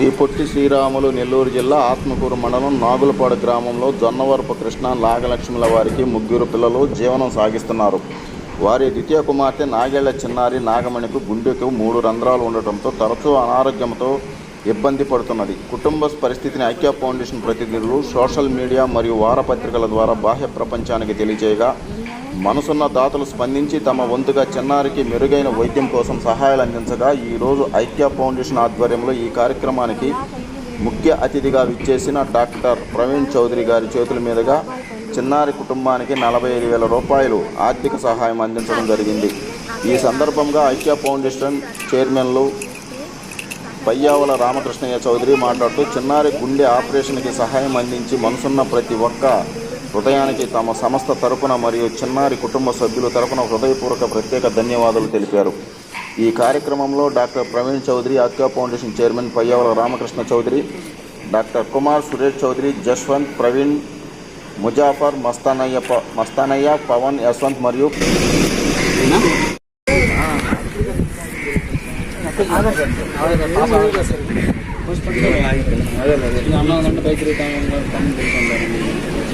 శ్రీ పొట్టి శ్రీరాములు నెల్లూరు జిల్లా ఆత్మకూరు మండలం నాగులపాడు గ్రామంలో జొన్నవరపు కృష్ణ నాగలక్ష్ముల వారికి ముగ్గురు పిల్లలు జీవనం సాగిస్తున్నారు. వారి ద్వితీయ కుమార్తె నాగేళ్ళ చిన్నారి నాగమణికు గుండెకు మూడు రంధ్రాలు ఉండటంతో తరచూ అనారోగ్యంతో ఇబ్బంది పడుతున్నది. కుటుంబ పరిస్థితిని ఐక్య ఫౌండేషన్ ప్రతినిధులు సోషల్ మీడియా మరియు వారపత్రికల ద్వారా బాహ్య ప్రపంచానికి తెలియజేయగా మనసున్న దాతలు స్పందించి తమ వంతుగా చిన్నారికి మెరుగైన వైద్యం కోసం సహాయాలు అందించగా ఈరోజు ఐక్య ఫౌండేషన్ ఆధ్వర్యంలో ఈ కార్యక్రమానికి ముఖ్య అతిథిగా విచ్చేసిన డాక్టర్ ప్రవీణ్ చౌదరి గారి చేతుల మీదుగా చిన్నారి కుటుంబానికి నలభై ఐదు వేల రూపాయలు ఆర్థిక సహాయం అందించడం జరిగింది. ఈ సందర్భంగా ఐక్య ఫౌండేషన్ చైర్మన్లు పయ్యావుల రామకృష్ణయ్య చౌదరి మాట్లాడుతూ చిన్నారి గుండె ఆపరేషన్కి సహాయం అందించి మనసున్న ప్రతి ఒక్క హృదయానికి తమ సంస్థ తరపున మరియు చిన్నారి కుటుంబ సభ్యుల తరపున హృదయపూర్వక ప్రత్యేక ధన్యవాదాలు తెలిపారు. ఈ కార్యక్రమంలో doctor Praveen Chowdary Aikya foundation chairman Payyavula Ramakrishna Chowdary doctor Kumar Suresh Chowdary Jaswanth Praveen Muzaffar Mastanaiah Mastanaiah Pavan Yashwanth మరియు అన్నదంటే పైకి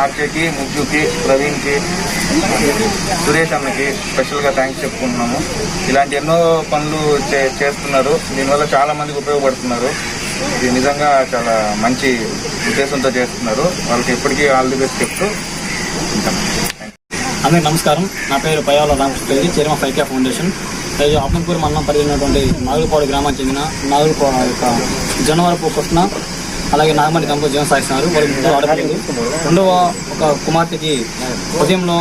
ఆర్కేకి ముగ్గుకి ప్రవీణ్కి సురేష్ అన్నకి స్పెషల్గా థ్యాంక్స్ చెప్పుకుంటున్నాము. ఇలాంటి ఎన్నో పనులు చే చేస్తున్నారు. దీనివల్ల చాలా మందికి ఉపయోగపడుతున్నారు. ఇది నిజంగా చాలా మంచి ఉద్దేశంతో చేస్తున్నారు. వాళ్ళకి ఎప్పటికీ ఆల్ ది బెస్ట్ చెప్తూ అందరికీ నమస్కారం. నా పేరు పయాల రామకృష్ణ చైర్మన్ ఫైక్యా ఫౌండేషన్. ఈరోజు ఆత్మకూరు మండలం పరిధినటువంటి నాగులపాడు గ్రామానికి చెందిన నాగులపాడు యొక్క జనవరపు కృష్ణ అలాగే నాగమణి దంపతులు జీవనం సాగిస్తున్నారు వారి ముగ్గురు ఆడపిల్లలు రెండవ ఒక కుమార్తెకి ఉదయంలో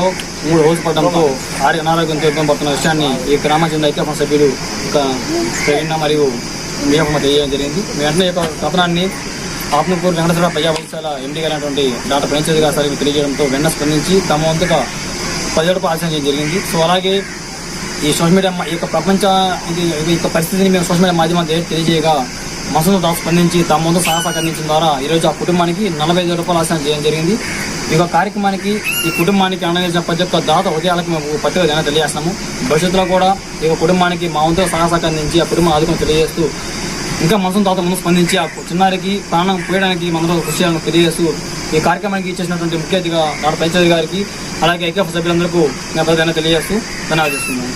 మూడు రోజులు పడడంతో ఆరి అనారోగ్యంతో ఇబ్బంది పడుతున్న విషయాన్ని ఈ గ్రామ చెందిన ఐక్య సభ్యులు ఒక ప్రవీణ మరియు మీయమ్మ తెలియజేయడం జరిగింది. వెంటనే ఈ యొక్క కథనాన్ని ఆత్మకూరు వెంకటేశ్వర ప్రజా వైద్యశాల ఎండీ అయినటువంటి డాక్టర్ ప్రేమచంద్ర గారు సార్ తెలియజేయడంతో వెంట స్పందించి తమ వంతుగా ప్రజలకు ఆలోచన చేయడం జరిగింది. సో అలాగే ఈ సోషల్ మీడియా మా- ఈ యొక్క ప్రపంచ ఇది ఈ యొక్క పరిస్థితిని మేము సోషల్ మీడియా మాధ్యమం తెలియజేయగా మసూద్ దాస్ స్పందించి తమ ముందు సహాయ సహకరించడం ద్వారా ఈరోజు ఆ కుటుంబానికి నలభై ఐదు రూపాయలు ఆశనం చేయడం జరిగింది. ఈ యొక్క కార్యక్రమానికి ఈ కుటుంబానికి అండగించిన ప్రతి ఒక్క దాత ఉదయాలకు మేము ప్రత్యేక ధన్యవాదాలు తెలియజేస్తాము భవిష్యత్తులో కూడా ఈ యొక్క కుటుంబానికి మా వంతు సహాయ సహకరించి ఆ కుటుంబం ఆదుకుని తెలియజేస్తూ ఇంకా మనసును తాత ముందు స్పందించి ఆ చిన్నారికి ప్రాణం పోయడానికి మనలో కృషి తెలియజేస్తూ ఈ కార్యక్రమానికి ఇచ్చేసినటువంటి ముఖ్య అతిథిగా డాక్టర్ పంచాయతీ గారికి అలాగే ఐక్యఫ్ సభ్యులందరికీ నేను ప్రధాన తెలియజేస్తూ ధన్యవాదాలు చేస్తున్నాను